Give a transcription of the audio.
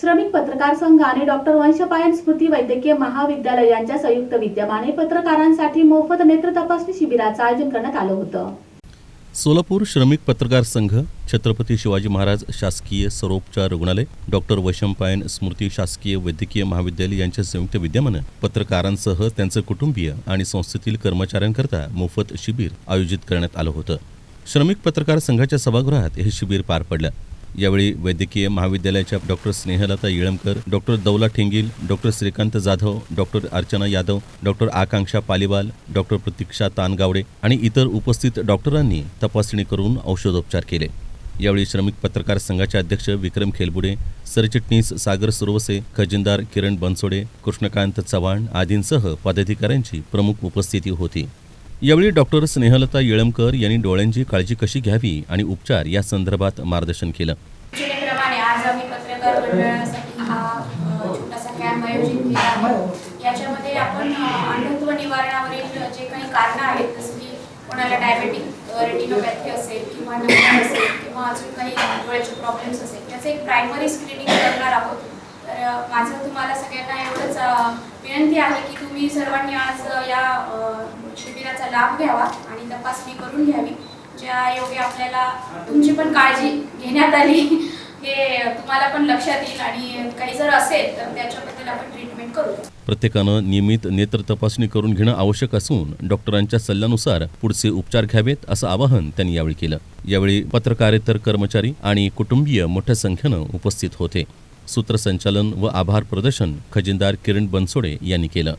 श्रमिक पत्रकार संघ आणि डॉक्टर वंशपायन स्मृती वैद्यकीय महाविद्यालय यांच्या संयुक्त विद्यमाने पत्रकारांसाठी मोफत नेत्र तपासणी शिबिराचं आयोजन करण्यात आलं होतं. सोलापूर श्रमिक पत्रकार संघ छत्रपती शिवाजी महाराज शासकीय सरोपचार रुग्णालय डॉक्टर वशंपायन स्मृती शासकीय वैद्यकीय महाविद्यालय यांच्या संयुक्त विद्यमानं पत्रकारांसह त्यांचं कुटुंबीय आणि संस्थेतील कर्मचाऱ्यांकरता मोफत शिबिर आयोजित करण्यात आलं होतं. श्रमिक पत्रकार संघाच्या सभागृहात हे शिबिर पार पडलं. यावेळी वैद्यकीय महाविद्यालयाच्या doctor Snehalata Yelamkar doctor Daula Thengil doctor Shrikant Jadhav doctor Archana Yadav doctor Akanksha Paliwal doctor Pratiksha Tangawade आणि इतर उपस्थित डॉक्टरांनी तपासणी करून औषधोपचार केले. यावेळी श्रमिक पत्रकार संघाचे अध्यक्ष विक्रम खेलबुडे सरचिटणीस सागर सुरवसे खजिनदार किरण बनसोडे कृष्णकांत चव्हाण आदींसह पदाधिकाऱ्यांची प्रमुख उपस्थिती होती. यावेळी डॉक्टर स्नेहलता येळमकर यांनी डोळ्यांची काळजी कशी घ्यावी आणि उपचार या संदर्भात मार्गदर्शन केलं. आज आम्ही पत्रकार मंडळासाठी हा छोटासा कॅम्प आयोजित केला आहे. याच्यामध्ये आपण अंधत्व निवारणावरील जे काही कारणं आहेत जसं की कोणाला डायबेटिक रेटिनोपॅथी असेल किंवा नंबर असेल किंवा अजून काही डोळ्याचे प्रॉब्लेम्स असेल त्याचं एक प्रायमरी स्क्रीनिंग करणार आहोत. तर माझं तुम्हाला सगळ्यांना एवढंच विनंती आहे की तुम्ही सर्वांनी आज या शिबिराचा लाभ घ्यावा आणि तपासणी करून घ्यावी. ज्या योगे आपल्याला तुमची पण काळजी घेण्यात आली हे तुम्हाला पण लक्षात येईल आणि काही जर असेल तर त्याच्याबद्दल आपण ट्रीटमेंट करू. प्रत्येकानं नियमित नेत्र तपासणी करून घेणं आवश्यक असून डॉक्टरांच्या सल्ल्यानुसार पुढचे उपचार घ्यावेत असं आवाहन त्यांनी यावेळी केलं. यावेळी पत्रकारेतर कर्मचारी आणि कुटुंबीय मोठ्या संख्येनं उपस्थित होते. सूत्रसंचालन व आभार प्रदर्शन खजिनदार किरण बनसोडे यांनी केलं.